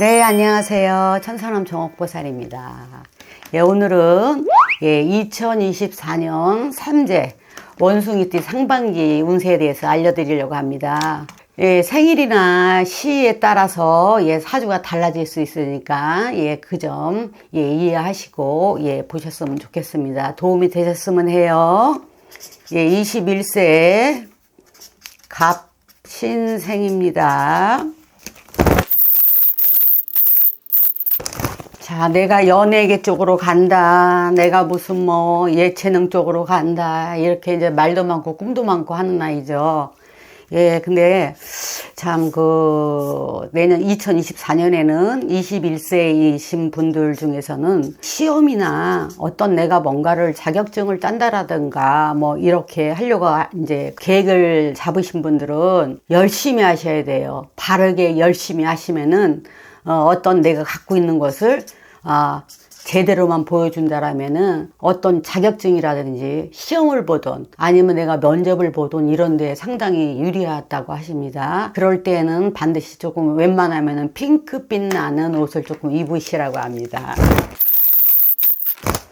네, 안녕하세요. 천사남 정옥보살입니다. 예, 오늘은 예, 2024년 삼재 원숭이띠 상반기 운세에 대해서 알려드리려고 합니다. 예, 생일이나 시에 따라서 예, 사주가 달라질 수 있으니까 예, 그 점 예, 이해하시고 예, 보셨으면 좋겠습니다. 도움이 되셨으면 해요. 예, 21세 갑신생입니다. 자, 내가 연예계 쪽으로 간다. 내가 무슨 뭐 예체능 쪽으로 간다. 이렇게 이제 말도 많고 꿈도 많고 하는 나이죠. 예, 근데 참 그 내년 2024년에는 21세이신 분들 중에서는 시험이나 어떤 내가 뭔가를 자격증을 딴다라든가 뭐 이렇게 하려고 이제 계획을 잡으신 분들은 열심히 하셔야 돼요. 바르게 열심히 하시면은 어, 어떤 내가 갖고 있는 것을 아, 제대로만 보여준다라면은 어떤 자격증이라든지 시험을 보던 아니면 내가 면접을 보던 이런 데 상당히 유리하다고 하십니다. 그럴 때에는 반드시 조금 웬만하면은 핑크빛 나는 옷을 조금 입으시라고 합니다.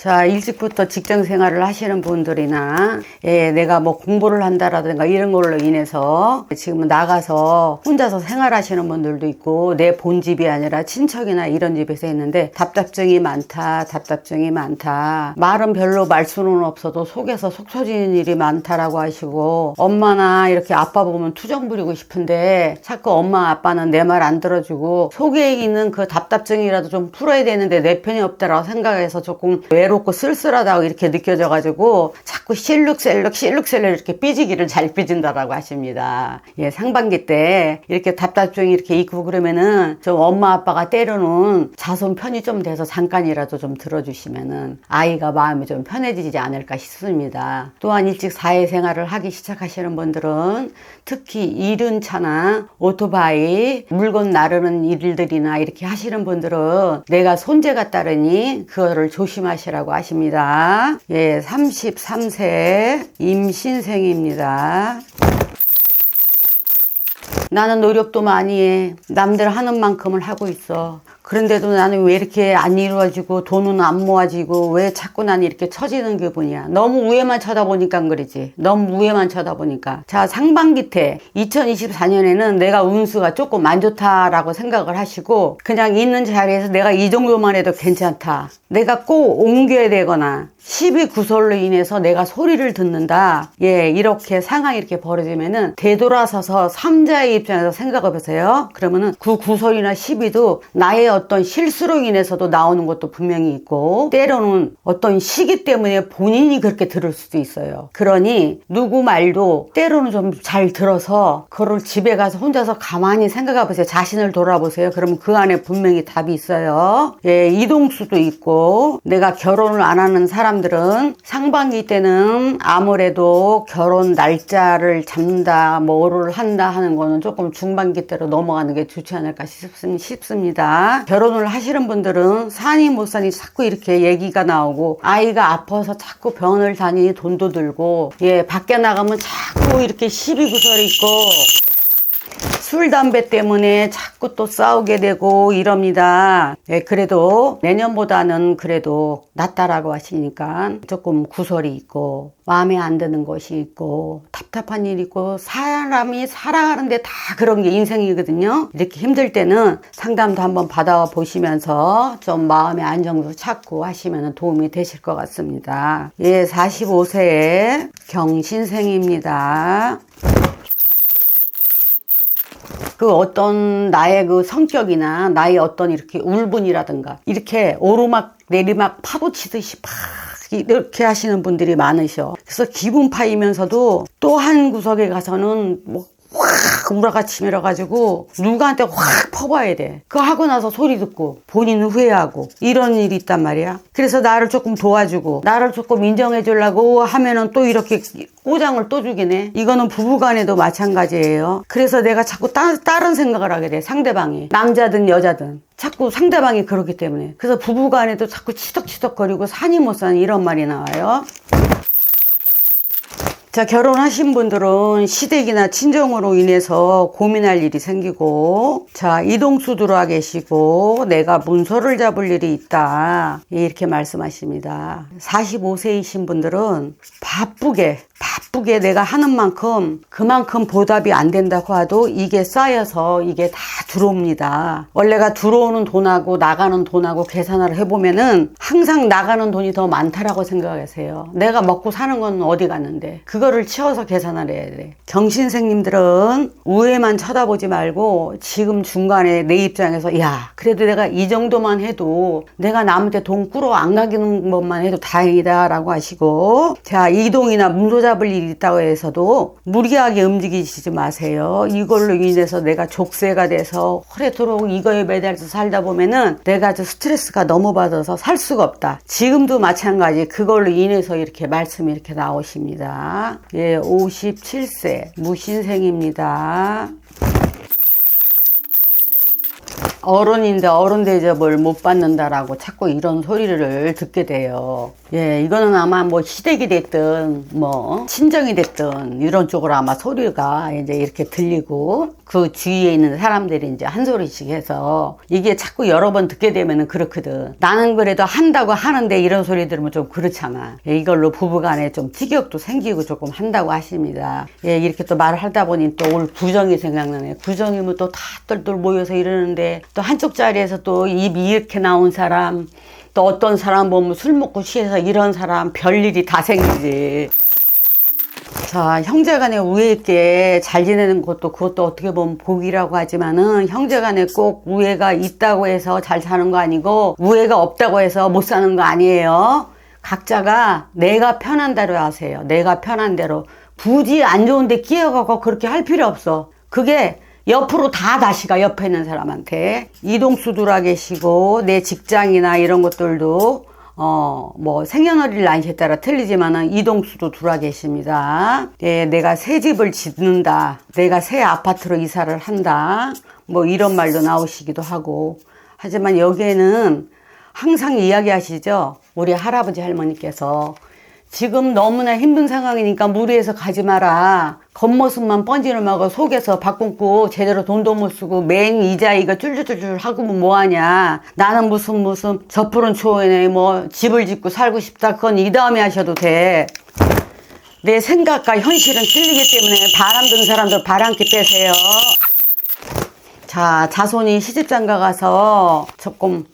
자, 일찍부터 직장 생활을 하시는 분들이나, 예, 내가 뭐 공부를 한다라든가 이런 걸로 인해서 지금 나가서 혼자서 생활하시는 분들도 있고, 내 본집이 아니라 친척이나 이런 집에서 했는데, 답답증이 많다, 답답증이 많다. 말은 별로 말수는 없어도 속에서 속 터지는 일이 많다라고 하시고, 엄마나 이렇게 아빠 보면 투정 부리고 싶은데, 자꾸 엄마 아빠는 내 말 안 들어주고, 속에 있는 그 답답증이라도 좀 풀어야 되는데 내 편이 없다라고 생각해서 조금 외 롭고 쓸쓸하다고 이렇게 느껴져가지고 자꾸 실룩셀룩 실룩셀룩 이렇게 삐지기를 잘 삐진다라고 하십니다. 예, 상반기 때 이렇게 답답증이 이렇게 있고 그러면은 좀 엄마 아빠가 때로는 자손 편이 좀 돼서 잠깐이라도 좀 들어주시면은 아이가 마음이 좀 편해지지 않을까 싶습니다. 또한 일찍 사회생활을 하기 시작하시는 분들은 특히 이른 차나 오토바이 물건 나르는 일들이나 이렇게 하시는 분들은 내가 손재가 따르니 그거를 조심하시라고 하십니다. 예, 33세 임신생입니다. 나는 노력도 많이 해. 남들 하는 만큼을 하고 있어. 그런데도 나는 왜 이렇게 안 이루어지고 돈은 안 모아지고 왜 자꾸 나는 이렇게 처지는 기분이야. 너무 위에만 쳐다보니까 그러지. 너무 위에만 쳐다보니까. 자, 상반기 때 2024년에는 내가 운수가 조금 안 좋다라고 생각을 하시고 그냥 있는 자리에서 내가 이 정도만 해도 괜찮다. 내가 꼭 옮겨야 되거나 12 구설로 인해서 내가 소리를 듣는다. 예, 이렇게 상황이 이렇게 벌어지면은 되돌아서서 삼자의 입장에서 생각해 보세요. 그러면은 그 구설이나 12도 나의 어떤 실수로 인해서도 나오는 것도 분명히 있고 때로는 어떤 시기 때문에 본인이 그렇게 들을 수도 있어요. 그러니 누구 말도 때로는 좀 잘 들어서 그걸 집에 가서 혼자서 가만히 생각해 보세요. 자신을 돌아보세요. 그러면 그 안에 분명히 답이 있어요. 예, 이동수도 있고 내가 결혼을 안 하는 사람들은 상반기 때는 아무래도 결혼 날짜를 잡는다, 뭐를 한다 하는 거는 조금 중반기 때로 넘어가는 게 좋지 않을까 싶- 싶습니다. 결혼을 하시는 분들은 사니 못 사니 자꾸 이렇게 얘기가 나오고 아이가 아파서 자꾸 병원을 다니니 돈도 들고 예 밖에 나가면 자꾸 이렇게 시비 구설이 있고 술, 담배 때문에 자꾸 또 싸우게 되고 이럽니다. 예, 그래도 내년보다는 그래도 낫다라고 하시니까 조금 구설이 있고 마음에 안 드는 것이 있고 답답한 일이 있고 사람이 살아가는데 다 그런 게 인생이거든요. 이렇게 힘들 때는 상담도 한번 받아보시면서 좀 마음의 안정도 찾고 하시면 도움이 되실 것 같습니다. 예, 45세 경신생입니다. 그 어떤 나의 그 성격이나 나의 어떤 이렇게 울분이라든가 이렇게 오르막 내리막 파도 치듯이 팍 이렇게 하시는 분들이 많으셔. 그래서 기분 파이면서도 또 한 구석에 가서는 뭐확 우라가치밀어 가지고 누구한테 확 퍼봐야 돼. 그거 하고 나서 소리 듣고 본인은 후회하고 이런 일이 있단 말이야. 그래서 나를 조금 도와주고 나를 조금 인정해 주려고 하면은 또 이렇게 꼬장을 또 주긴 해. 이거는 부부간에도 마찬가지예요. 그래서 내가 자꾸 따, 다른 생각을 하게 돼. 상대방이 남자든 여자든 자꾸 상대방이 그렇기 때문에 그래서 부부간에도 자꾸 치덕치덕거리고 산이 못 사는 이런 말이 나와요. 자, 결혼하신 분들은 시댁이나 친정으로 인해서 고민할 일이 생기고, 자, 이동수 들어와 계시고, 내가 문서를 잡을 일이 있다. 이렇게 말씀하십니다. 45세이신 분들은 바쁘게, 바쁘게 내가 하는 만큼 그만큼 보답이 안 된다고 해도 이게 쌓여서 이게 다 들어옵니다. 원래가 들어오는 돈하고 나가는 돈하고 계산을 해보면은 항상 나가는 돈이 더 많다라고 생각하세요. 내가 먹고 사는 건 어디 갔는데 그거를 치워서 계산을 해야 돼. 정신생님들은 우회만 쳐다보지 말고 지금 중간에 내 입장에서 야 그래도 내가 이 정도만 해도 내가 남한테 돈 꾸러 안 가기는 것만 해도 다행이다라고 하시고 자 이동이나 문서 잡을 일이 있다고 해서도 무리하게 움직이시지 마세요. 이걸로 인해서 내가 족쇄가 돼서 오래도록 이거에 매달려서 살다 보면은 내가 저 스트레스가 너무 받아서 살 수가 없다. 지금도 마찬가지 그걸로 인해서 이렇게 말씀이 이렇게 나오십니다. 예, 57세 무신생입니다. 어른인데 어른 대접을 못 받는다라고 자꾸 이런 소리를 듣게 돼요. 예, 이거는 아마 뭐 시댁이 됐든 뭐 친정이 됐든 이런 쪽으로 아마 소리가 이제 이렇게 들리고 그 주위에 있는 사람들이 이제 한 소리씩 해서 이게 자꾸 여러 번 듣게 되면은 그렇거든. 나는 그래도 한다고 하는데 이런 소리 들으면 좀 그렇잖아. 예, 이걸로 부부간에 좀 티격도 생기고 조금 한다고 하십니다. 예, 이렇게 또 말을 하다 보니 또올 구정이 생각나네. 구정이면 또 다 똘똘 모여서 이러는데 또 한쪽 자리에서 또 입이 이렇게 나온 사람 또 어떤 사람 보면 술 먹고 취해서 이런 사람 별일이 다 생기지. 자, 형제 간에 우애 있게 잘 지내는 것도 그것도 어떻게 보면 복이라고 하지만은 형제 간에 꼭 우애가 있다고 해서 잘 사는 거 아니고 우애가 없다고 해서 못 사는 거 아니에요. 각자가 내가 편한 대로 하세요. 내가 편한 대로. 굳이 안 좋은데 끼어가고 그렇게 할 필요 없어. 그게 옆으로 다 다시 가 옆에 있는 사람한테 이동수 들어 계시고 내 직장이나 이런 것들도 어, 뭐, 생년월일 나이에 따라 틀리지만은 이동수도 들어와 계십니다. 예, 내가 새 집을 짓는다. 내가 새 아파트로 이사를 한다. 뭐, 이런 말도 나오시기도 하고. 하지만 여기에는 항상 이야기하시죠. 우리 할아버지 할머니께서 지금 너무나 힘든 상황이니까 무리해서 가지 마라. 겉모습만 번지를 하고 속에서 밥 굶고 제대로 돈도 못 쓰고 맨 이자 이거 쫄쫄쫄쫄 하고 뭐하냐. 나는 무슨 무슨 저 푸른 초원에 뭐 집을 짓고 살고 싶다. 그건 이 다음에 하셔도 돼. 내 생각과 현실은 틀리기 때문에 바람 든 사람들 바람기 빼세요. 자, 자손이 시집장가 가서 조금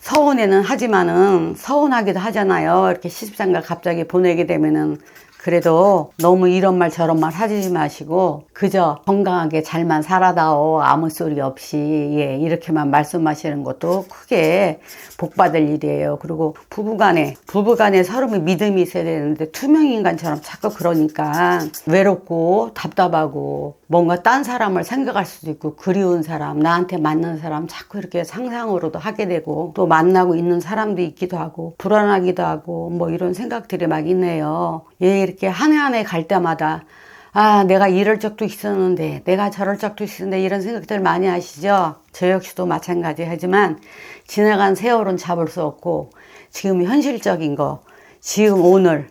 서운해는 하지만은 서운하기도 하잖아요. 이렇게 시집장가 갑자기 보내게 되면은 그래도 너무 이런 말 저런 말 하지 마시고 그저 건강하게 잘만 살아다오 아무 소리 없이 예 이렇게만 말씀하시는 것도 크게 복 받을 일이에요. 그리고 부부간에 부부간에 서로의 믿음이 있어야 되는데 투명 인간처럼 자꾸 그러니까 외롭고 답답하고 뭔가 딴 사람을 생각할 수도 있고 그리운 사람 나한테 맞는 사람 자꾸 이렇게 상상으로도 하게 되고 또 만나고 있는 사람도 있기도 하고 불안하기도 하고 뭐 이런 생각들이 막 있네요. 예 이렇게 한 해 한 해 갈 때마다 아, 내가 이럴 적도 있었는데, 내가 저럴 적도 있었는데, 이런 생각들 많이 하시죠? 저 역시도 마찬가지 하지만, 지나간 세월은 잡을 수 없고, 지금 현실적인 거, 지금 오늘,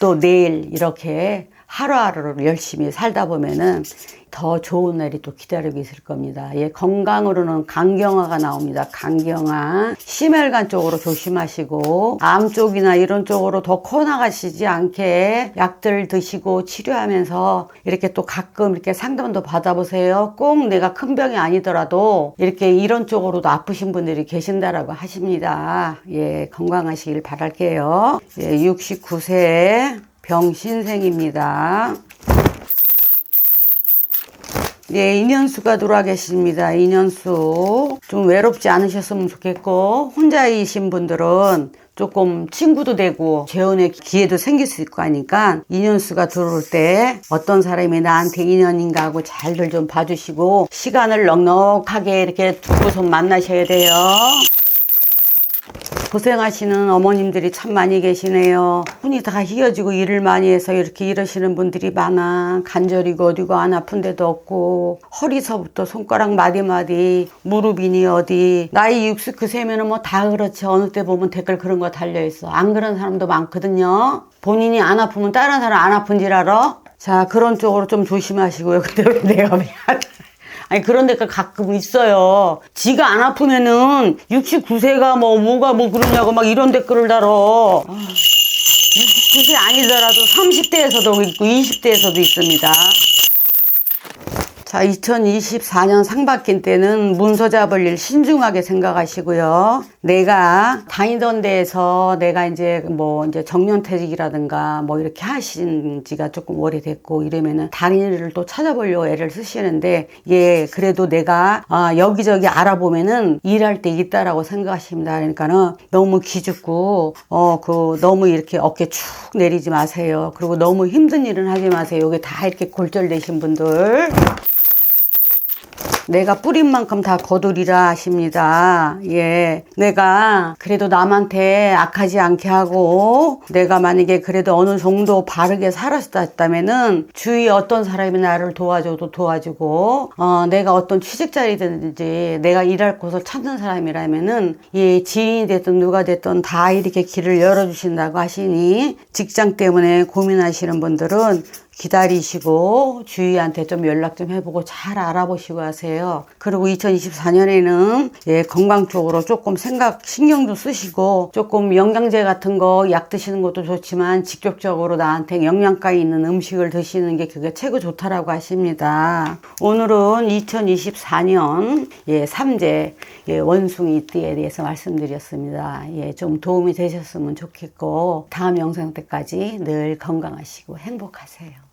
또 내일, 이렇게 하루하루를 열심히 살다 보면은 더 좋은 날이 또 기다리고 있을 겁니다. 예, 건강으로는 강경화가 나옵니다. 강경화. 심혈관 쪽으로 조심하시고, 암 쪽이나 이런 쪽으로 더 커나가시지 않게 약들 드시고 치료하면서 이렇게 또 가끔 이렇게 상담도 받아보세요. 꼭 내가 큰 병이 아니더라도 이렇게 이런 쪽으로도 아프신 분들이 계신다라고 하십니다. 예, 건강하시길 바랄게요. 예, 69세 병신생입니다. 예, 인연수가 들어와 계십니다. 인연수. 좀 외롭지 않으셨으면 좋겠고, 혼자이신 분들은 조금 친구도 되고, 재혼의 기회도 생길 수 있고 하니까, 인연수가 들어올 때 어떤 사람이 나한테 인연인가 하고 잘들 좀 봐주시고, 시간을 넉넉하게 이렇게 두고서 만나셔야 돼요. 고생하시는 어머님들이 참 많이 계시네요. 손이 다 휘어지고 일을 많이 해서 이렇게 이러시는 분들이 많아. 관절이고 어디고 안 아픈 데도 없고 허리서부터 손가락 마디마디 무릎이니 어디 나이 60 그세면은 뭐 다 그렇지 어느 때 보면 댓글 그런 거 달려 있어. 안 그런 사람도 많거든요. 본인이 안 아프면 다른 사람 안 아픈 줄 알아? 자, 그런 쪽으로 좀 조심하시고요. 근데 왜 내가 왜 안- 아니, 그런 데가 가끔 있어요. 지가 안 아프면은 69세가 뭐, 뭐가 뭐 그러냐고 막 이런 댓글을 달어. 69세 아니더라도 30대에서도 있고 20대에서도 있습니다. 자, 2024년 상반기 때는 문서 잡을 일 신중하게 생각하시고요. 내가 다니던 데에서 내가 이제 뭐 이제 정년퇴직이라든가 뭐 이렇게 하신 지가 조금 오래됐고 이러면은 다른 일을 또 찾아보려고 애를 쓰시는데 예, 그래도 내가 아, 여기저기 알아보면은 일할 때 있다라고 생각하십니다. 그러니까는 너무 기죽고 어, 그 너무 이렇게 어깨 축 내리지 마세요. 그리고 너무 힘든 일은 하지 마세요. 여기 다 이렇게 골절되신 분들 내가 뿌린 만큼 다 거두리라 하십니다. 예. 내가 그래도 남한테 악하지 않게 하고 내가 만약에 그래도 어느 정도 바르게 살았다면은 주위에 어떤 사람이 나를 도와줘도 도와주고 어, 내가 어떤 취직 자리든지 내가 일할 곳을 찾는 사람이라면은 예, 지인이 됐든 누가 됐든 다 이렇게 길을 열어주신다고 하시니 직장 때문에 고민하시는 분들은 기다리시고 주위한테 좀 연락 좀 해보고 잘 알아보시고 하세요. 그리고 2024년에는 예, 건강 쪽으로 조금 생각 신경도 쓰시고 조금 영양제 같은 거 약 드시는 것도 좋지만 직접적으로 나한테 영양가 있는 음식을 드시는 게 그게 최고 좋다라고 하십니다. 오늘은 2024년 예, 삼재 예, 원숭이 띠에 대해서 말씀드렸습니다. 예, 좀 도움이 되셨으면 좋겠고 다음 영상 때까지 늘 건강하시고 행복하세요.